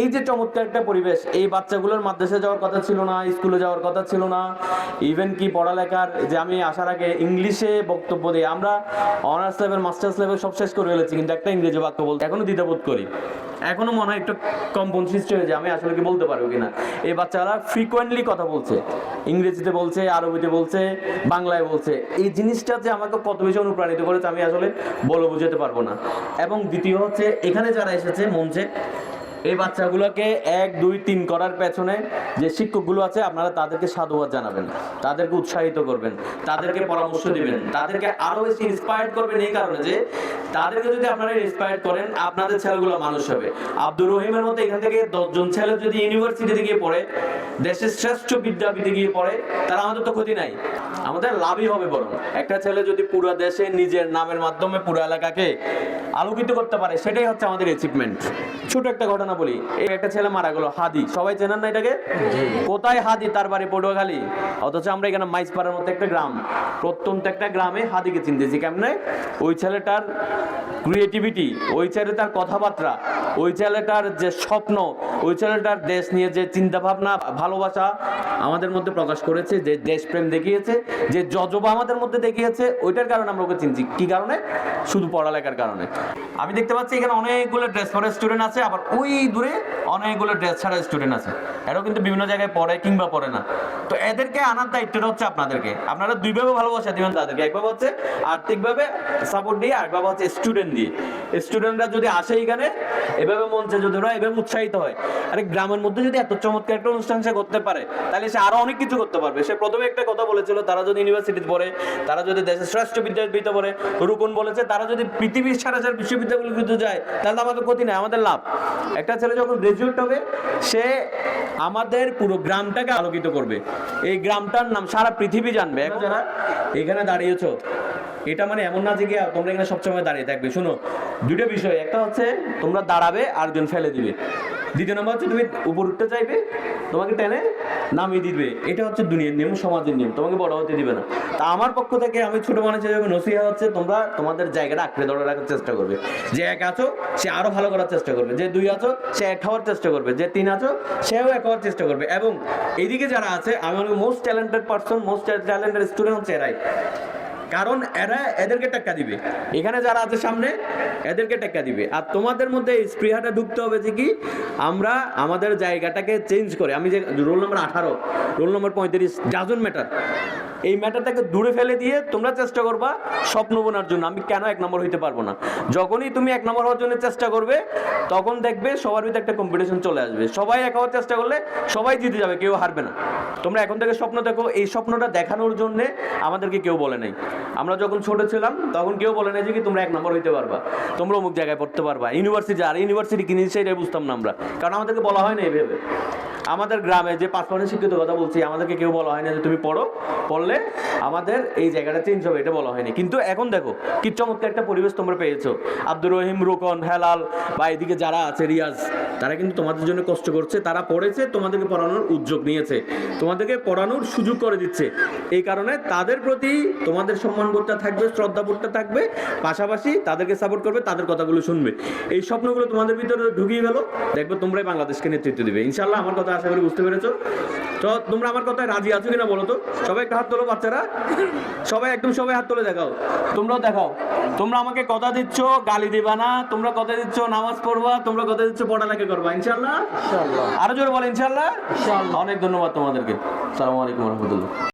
এই যে চমৎকার একটা পরিবেশ, এই বাচ্চাগুলোর মাদ্রাসা যাওয়ার কথা ছিল না, স্কুলে যাওয়ার কথা ছিল না ইভেন কি পড়ালেখার, যে আমি আসার আগে ইংলিশে বক্তব্য দিই আমরা অনার্স লেভেল মাস্টার্স লেভেল সব শেষ করে ফেলেছি, কিন্তু একটা ইংরেজি বাক্য বলতে এখনও দ্বিধাবোধ করি। এখনও মনে হয় একটু কম্পন সৃষ্টি হয়ে আমি আসলে কি বলতে পারব কিনা। এই বাচ্চারা ফ্রিকোয়েন্টলি কথা বলছে, ইংরেজিতে বলছে, আরবিতে বলছে, বাংলায় বলছে। এই জিনিসটা যে আমাকে কত বেশি অনুপ্রাণিত করেছে, আমি আসলে বলে বুঝাতে পারব না। এবং দ্বিতীয় হচ্ছে, এখানে যারা এসেছে মঞ্চে এই বাচ্চাগুলোকে এক দুই তিন করার পেছনে যে শিক্ষকগুলো আছে আপনারা তাদেরকে সাধুবাদ জানাবেন তাদেরকে উৎসাহিত করবেন তাদেরকে পরামর্শ দিবেন তাদেরকে আরও বেশি ইন্সপায়ার করবেন এই কারণে যে তাদেরকে যদি আপনারা ইন্সপায়ার করেন আপনাদের ছেলেগুলো মানুষ হবে। আব্দুর রহিমের মতো এখান থেকে দশজন ছেলে যদি ইউনিভার্সিটিতে গিয়ে পড়ে দেশের শ্রেষ্ঠ বিদ্যাপীঠে গিয়ে পড়ে তারা আমাদের তো ক্ষতি নাই। আমাদের লাভই হবে বরং। একটা ছেলে যদি পুরো দেশে নিজের নামের মাধ্যমে পুরো এলাকাকে আলোকিত করতে পারে সেটাই হচ্ছে আমাদের অ্যাচিভমেন্ট ছোট একটা ঘটনা বলি এই একটা ছেলে মারা গেল হাদি। সবাই চেনেন না এটাকে? কোথায় হাদি? তার বাড়ি পটুয়াখালী। অথচ আমরা এখানে মাইজপাড়ার মতো একটা গ্রাম। প্রত্যন্ত একটা গ্রামে হাদিকে চিনতেছি কেমনে? ওই ছেলেটার ক্রিয়েটিভিটি ওই ছেলেটার কথাবার্তা ওই ছেলেটার যে স্বপ্ন ওই ছেলেটার দেশ নিয়ে যে চিন্তা ভাবনা ভালোবাসা আমাদের মধ্যে প্রকাশ করেছে যে দেশপ্রেম দেখিয়েছে যে জজবা আমাদের মধ্যে দেখিয়েছে ওইটার কারণে আমরা ওকে চিনছি। কি কারণে? শুধু পড়ালেখার কারণে। আমি দেখতে পাচ্ছি এখানে অনেকগুলো ড্রেস পরা স্টুডেন্ট আছে, আবার ওই দূরে অনেকগুলো ড্রেস ছাড়া স্টুডেন্ট আছে। এরাও কিন্তু বিভিন্ন জায়গায় পড়ে কিংবা পড়ে না। তো এদেরকে আনার দায়িত্বটা হচ্ছে আপনাদেরকে। আপনারা দুইভাবে ভালোবাসা দিবেন তাদেরকে। একভাবে হচ্ছে আর্থিকভাবে সাপোর্ট দিয়ে আরেকভাবে হচ্ছে স্টুডেন্ট দিয়ে। স্টুডেন্টরা যদি আসে এখানে, এভাবে মঞ্চে যদি ওরা এভাবে উৎসাহিত হয়, আরে গ্রামের মধ্যে যদি এত চমৎকার একটা অনুষ্ঠান সে করতে পারে, তাহলে সে আরও অনেক কিছু করতে পারবে। সে প্রথমে একটা কথা বলেছিল, তারা যদি ইউনিভার্সিটিতে পড়ে, তারা যদি দেশের শ্রেষ্ঠ বিদ্যাপীঠে পড়ে, রুকুন বলেছে, তারা যদি পৃথিবীর সারা সারা বিশ্ববিদ্যালয়গুলোতে যায়, তাহলে আমাদের ক্ষতি নাই, আমাদের লাভ। একটা ছেলে যখন গ্রাজুয়েট হবে, সে আমাদের পুরো গ্রামটাকে আলোকিত করবে। এই গ্রামটার নাম সারা পৃথিবী জানবে। এখন যারা এখানে দাঁড়িয়েছ? এটা মানে এমন না যে গিয়ে তোমরা এখানে সবসময় দাঁড়িয়ে থাকবে। শোনো দুটো বিষয়, একটা হচ্ছে তোমরা দাঁড়াবে আর একজন ফেলে দিবে। দ্বিতীয় নম্বর হচ্ছে তুমি উপর উঠতে চাইবে, তোমাকে টেনে নামিয়ে দিবে। এটা হচ্ছে দুনিয়ার নিয়ম, সমাজের নিয়ম, তোমাকে বড় হতে দিবে না। তা আমার পক্ষ থেকে আমি ছোট মানুষের হিসেবে নসিহা হচ্ছে তোমরা তোমাদের জায়গাটা আঁকড়ে ধরে রাখার চেষ্টা করবে। যে এক আছো, সে আরও ভালো করার চেষ্টা করবে। যে দুই আছো, সে এক হওয়ার চেষ্টা করবে। যে তিন আছো, সেও এক হওয়ার চেষ্টা করবে। এবং এদিকে যারা আছে, আমি most talented person most talented student হচ্ছে এরাই। কারণ এরা এদেরকে টেক্কা দিবে। এখানে যারা আছে সামনে, এদেরকে টেক্কা দিবে। আর তোমাদের মধ্যে স্পৃহাটা ঢুকতে হবে যে কি, আমরা আমাদের জায়গাটাকে চেঞ্জ করে, আমি যে রোল নম্বর আঠারো, রোল নম্বর পঁয়ত্রিশ ডাজন ম্যাটার এই ম্যাটারটাকে দূরে ফেলে দিয়ে তোমরা চেষ্টা করবা স্বপ্ন বোনার জন্য। আমি কেন এক নম্বর হইতে পারব না? যখনই তুমি এক নম্বর হওয়ার জন্য চেষ্টা করবে, তখন দেখবে সবার ভিতরে একটা কম্পিটিশন চলে আসবে। সবাই এক হওয়ার চেষ্টা করলে সবাই জিতে যাবে, কেউ হারবে না। তোমরা এখন থেকে স্বপ্ন দেখো, এই স্বপ্নটা দেখানোর জন্য আমাদেরকে কেউ বলে নাই। আমরা যখন ছোট ছিলাম, তখন কেউ বলে নাই যে কি তোমরা এক নম্বর হইতে পারবা। তোমরা অমুক জায়গায় পড়তে পারবা। ইউনিভার্সিটি আর ইউনিভার্সিটি কিনে সেটাই বুঝতাম না আমরা। কারণ আমাদেরকে বলা হয় না এইভাবে আমাদের গ্রামে যে পাঁচ পার্সেন্ট শিক্ষিত কথা বলছি, আমাদেরকে কেউ বলা হয়নি যে তুমি পড়ো, পড়লে আমাদের এই জায়গাটা চেঞ্জ হবে, এটা বলা হয়নি। কিন্তু এখন দেখো, কি চমৎকার একটা পরিবেশ তোমরা পেয়েছ। আব্দুর রহিম, রুকন, হেলাল বা এদিকে যারা আছে, রিয়াজ তারা কিন্তু তোমাদের জন্য কষ্ট করছে, তারা পড়েছে, তোমাদেরকে পড়ানোর উদ্যোগ নিয়েছে। তোমাদেরকে পড়ানোর সুযোগ করে দিচ্ছে। এই কারণে তাদের প্রতি তোমাদের সম্মানবোধটা থাকবে, শ্রদ্ধা শ্রদ্ধাবোধটা থাকবে, পাশাপাশি তাদেরকে সাপোর্ট করবে, তাদের কথাগুলো শুনবে। এই স্বপ্নগুলো তোমাদের ভিতরে ঢুকিয়ে গেলো দেখবে তোমরাই বাংলাদেশকে নেতৃত্ব দেবে। ইনশাল্লাহ আমার কথা আশা করি বুঝতে পেরেছ। তো তোমরা আমার কথায় রাজি আছো কিনা বলো তো? সবাই একটা হাত তোলো বাচ্চারা। সবাই একদম সবাই হাত তুলে দেখাও। তোমরাও দেখাও। তোমরা আমাকে কথা দিচ্ছ গালি দিবা না। তোমরা কথা দিচ্ছ নামাজ পড়বা। তোমরা কথা দিচ্ছ পড়ালেখা করবা। ইনশাল্লাহ আরও জোরে বলো ইনশাল্লাহ অনেক ধন্যবাদ তোমাদেরকে। সালামালাইকুম রহমতুল্লাহ।